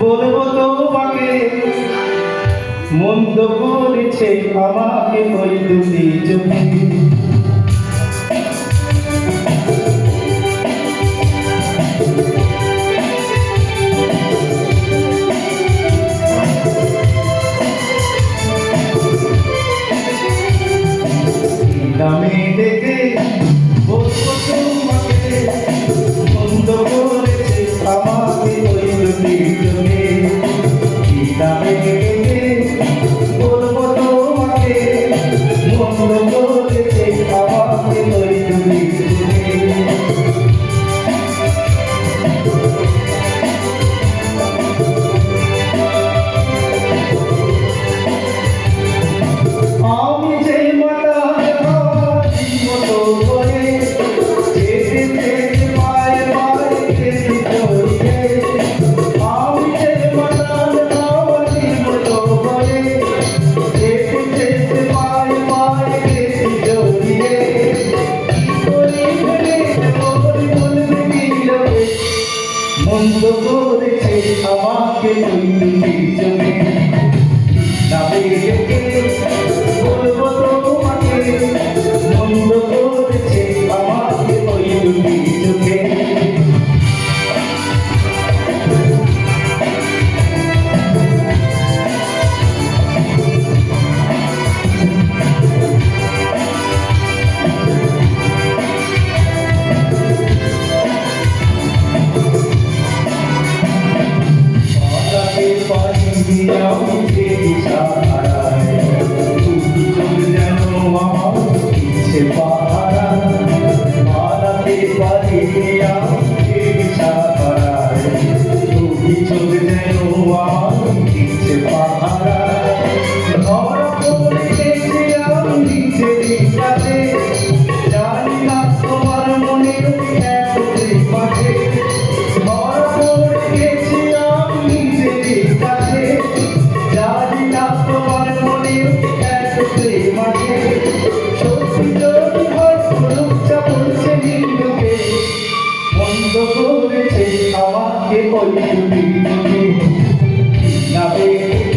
বলব তোমাকে মন্দ করেছে আমাকে ওই দুটি চোখে। নামে করেছে আমাকে তুমি তুমি না তুমি চলে যাও คนอย่าไป